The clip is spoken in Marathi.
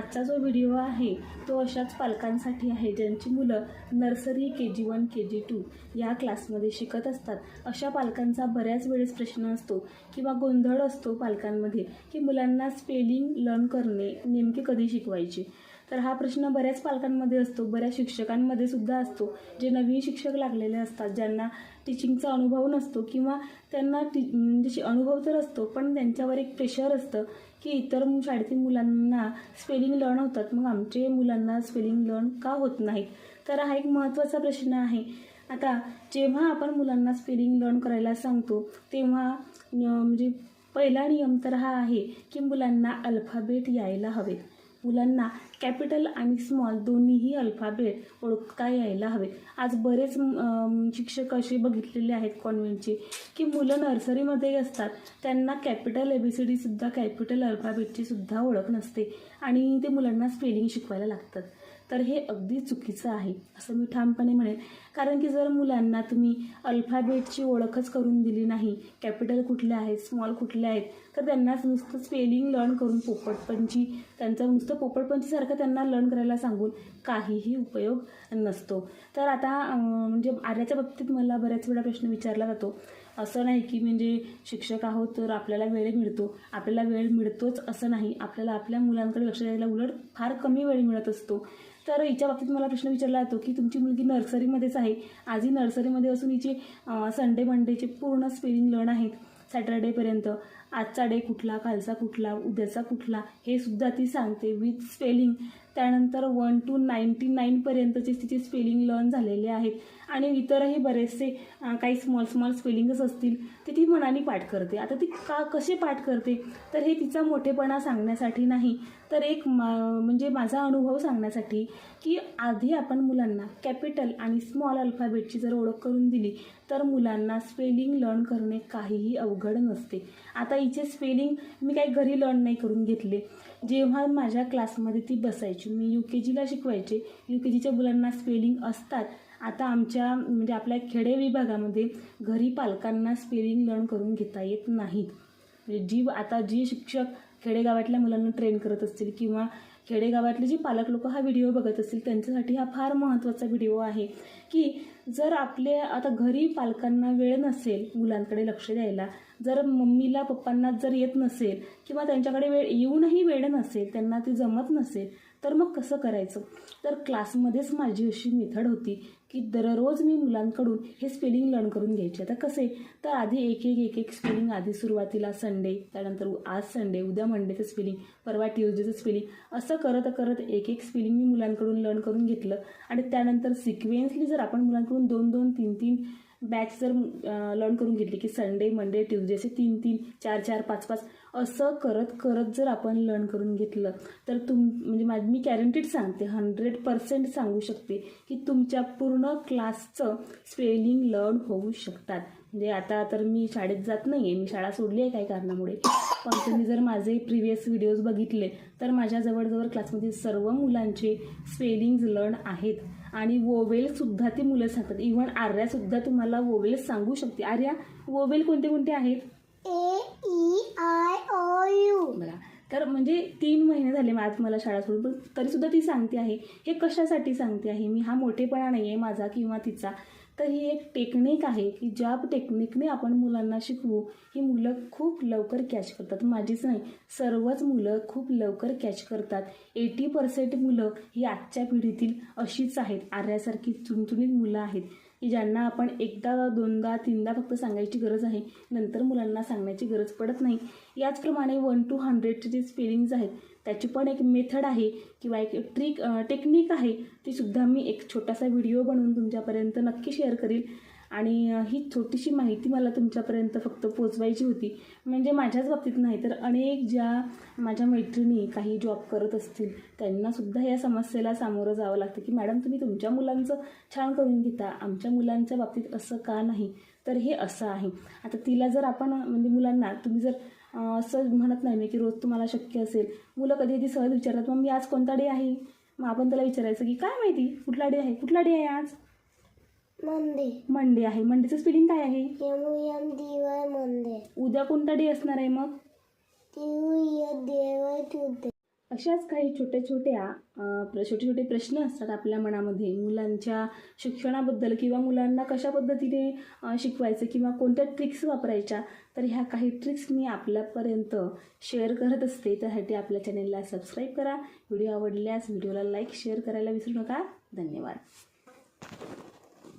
आजचा जो व्हिडिओ आहे तो अशाच पालकांसाठी आहे ज्यांची मुलं nursery K G one K G two या क्लासमध्ये शिकत असतात. अशा पालकांचा बऱ्याच वेळेस प्रश्न असतो किंवा गोंधळ असतो पालकांमध्ये की मुलांना स्पेलिंग लर्न करणे नेमके कधी शिकवायचे? तर हा प्रश्न बऱ्याच पालकांमध्ये असतो बऱ्याच शिक्षकांमध्ये सुद्धा असतो. जे नवीन शिक्षक लागलेले असतात ज्यांना टीचिंगचा अनुभव नसतो किंवा त्यांना टी म्हणजे अनुभव तर असतो पण त्यांच्यावर एक प्रेशर असतं की इतर शाळेतील मुलांना स्पेलिंग लर्न होतात. मग आमचे मुलांना स्पेलिंग लर्न का होत नाहीत? तर हा एक महत्त्वाचा प्रश्न आहे. आता जेव्हा आपण मुलांना स्पेलिंग लर्न करायला सांगतो तेव्हा म्हणजे पहिला नियम तर हा आहे की मुलांना अल्फाबेट यायला हवेत मुलांना कॅपिटल आणि स्मॉल दोन्हीही अल्फाबेट ओळखता यायला हवे. आज बरेच शिक्षक असे बघितलेले आहेत कॉन्व्हेंटचे की मुलं नर्सरीमध्ये असतात त्यांना कॅपिटल ए बी सी डीसुद्धा कॅपिटल अल्फाबेटची सुद्धा ओळख नसते आणि ते मुलांना स्पेलिंग शिकवायला लागतात. तर हे अगदी चुकीचं आहे असं मी ठामपणे म्हणेन. कारण की जर मुलांना तुम्ही अल्फाबेटची ओळखच करून दिली नाही कॅपिटल कुठले आहेत स्मॉल कुठले आहेत तर त्यांनाच नुसतं स्पेलिंग लर्न करून पोपटपंची त्यांचं नुसतं पोपटपंचीसारखं त्यांना लर्न करायला सांगून काहीही उपयोग नसतो. तर आता म्हणजे आर्याच्या बाबतीत मला बऱ्याच वेळा प्रश्न विचारला जातो. असं नाही की म्हणजे शिक्षक आहोत तर आपल्याला वेळ मिळतो. आपल्याला वेळ मिळतोच असं नाही. आपल्याला आपल्या मुलांकडे लक्ष द्यायला उलट फार कमी वेळ मिळत असतो. तर हिच्या बाबतीत मला प्रश्न विचारला जातो की तुमची मुलगी नर्सरीमध्येच आहे. आजही नर्सरीमध्ये असून हिचे संडे मंडेचे पूर्ण स्पेलिंग लर्न आहेत. सॅटर्डेपर्यंत आजचा डे कुठला कालचा कुठला उद्याचा कुठला हे सुद्धा ती सांगते विथ स्पेलिंग त्यानंतर वन टू नाईन्टी नाईनपर्यंतचे तिचे स्पेलिंग लर्न झालेले आहेत. आणि इतरही बरेचसे काही स्मॉल स्मॉल स्पेलिंगच असतील ते ती मनाने पाठ करते. आता ती का कसे पाठ करते? तर हे तिचा मोठेपणा सांगण्यासाठी नाही. तर एक मा- म्हणजे माझा अनुभव सांगण्यासाठी की आधी आपण मुलांना कॅपिटल आणि स्मॉल अल्फाबेटची जर ओळख करून दिली तर मुलांना स्पेलिंग लर्न करणे काहीही अवघड नसते. आता हिचे स्पेलिंग मी काही घरी लर्न नाही करून घेतले. जेव्हा माझ्या क्लासमध्ये ती बसायची मी यू के जीला शिकवायचे. यू के जीच्या मुलांना स्पेलिंग असतात. आता आमच्या म्हणजे आपल्या खेडे विभागामध्ये घरी पालकांना स्पेलिंग लर्न करून घेता येत नाहीत. म्हणजे जी आता जी शिक्षक खेडेगावातल्या मुलांना ट्रेन करत असतील किंवा खेडेगावातले जे पालक लोक हा व्हिडिओ बघत असतील त्यांच्यासाठी हा फार महत्त्वाचा व्हिडिओ आहे की जर आपले आता घरी पालकांना वेळ नसेल मुलांकडे लक्ष द्यायला जर मम्मीला पप्पांना जर येत नसेल किंवा त्यांच्याकडे वेळ येऊनही वेळ नसेल त्यांना ते जमत नसेल तर मग कसं करायचं? तर क्लासमध्येच माझी अशी मेथड होती की दररोज मी मुलांकडून हे स्पेलिंग लर्न करून घ्यायचे. आता कसे तर आधी एक एक एक एक स्पेलिंग आधी सुरुवातीला संडे त्यानंतर आज संडे उद्या मंडेचं स्पेलिंग परवा ट्युजडेचं स्पेलिंग असं करत करत एक एक स्पेलिंग मी मुलांकडून लर्न करून घेतलं. आणि त्यानंतर सिक्वेन्सली जर आपण मुलांकडून दोन दोन तीन तीन बॅच जर लर्न करून घेतली की संडे मंडे ट्युजडे असे तीन तीन चार चार पाच पाच असं करत करत जर आपण लर्न करून घेतलं तर तुम म्हणजे माझी मी गॅरंटीड सांगते हंड्रेड पर्सेंट सांगू शकते की तुमच्या पूर्ण क्लासचं स्पेलिंग लर्न होऊ शकतात. म्हणजे आता तर मी शाळेत जात नाही आहे मी शाळा सोडली आहे काही कारणामुळे. पण तुम्ही जर माझे प्रिव्हियस व्हिडिओज बघितले तर माझ्या जवळजवळ क्लासमधील सर्व मुलांचे स्पेलिंग्ज लर्न आहेत. आणि वोवेलसुद्धा ती मुलं सांगतात. इव्हन आर्यासुद्धा तुम्हाला वोवेल्स सांगू शकते. आर्या वोवेल कोणते कोणते आहेत? A E I O U बघा. तर म्हणजे तीन महिने झाले आज मला शाळा सोडून पण तरीसुद्धा ती सांगते आहे. हे कशासाठी सांगते आहे? मी हा मोठेपणा नाही आहे माझा किंवा तिचा. तर ही एक टेक्निक आहे की ज्या टेक्निकने आपण मुलांना शिकवू ही मुलं खूप लवकर कॅच करतात. माझीच नाही सर्वच मुलं खूप लवकर कॅच करतात. एटी पर्सेंट मुलं ही आजच्या पिढीतील अशीच आहेत आर्यासारखी चुनचुनीत मुलं आहेत. की ज्यांना आपण एकदा दोनदा तीनदा फक्त सांगायची गरज आहे नंतर मुलांना सांगण्याची गरज पडत नाही. याचप्रमाणे वन टू हंड्रेडचे जे स्पेलिंग्ज आहेत त्याची पण एक मेथड आहे किंवा एक ट्रिक टेक्निक आहे तीसुद्धा मी एक छोटासा व्हिडिओ बनवून तुमच्यापर्यंत नक्की शेअर करील. आणि ही छोटीशी माहिती मला तुमच्यापर्यंत फक्त पोचवायची होती. म्हणजे माझ्याच बाबतीत नाही तर अनेक ज्या माझ्या मैत्रिणी काही जॉब करत असतील त्यांनासुद्धा या समस्येला सामोरं जावं लागतं की मॅडम तुम्ही तुमच्या मुलांचं छान करून घेता. आमच्या मुलांच्या बाबतीत असं का नाही? तर हे असं आहे. आता तिला जर आपण म्हणजे मुलांना तुम्ही जर असं म्हणत नाही मी की रोज तुम्हाला शक्य असेल. मुलं कधी कधी सहज विचारतात मग मी आज कोणता डे आहे? मग आपण त्याला विचारायचं की काय माहिती? कुठला डे आहे? कुठला डे आहे आज? Monday मंडे आहे. मंडेचं स्पेलिंग काय आहे? उद्या कोणता डे असणार आहे मग? अशाच काही छोट्या छोट्या छोटे छोटे प्रश्न असतात आपल्या मनामध्ये. मुलांच्या शिक्षणाबद्दल किंवा मुलांना कशा पद्धतीने शिकवायचं किंवा कोणत्या ट्रिक्स वापरायच्या तर ह्या काही ट्रिक्स मी आपल्यापर्यंत शेअर करत असते. त्यासाठी आपल्या चॅनेलला सबस्क्राईब करा. व्हिडिओ आवडल्यास व्हिडिओला लाईक शेअर करायला विसरू नका. धन्यवाद.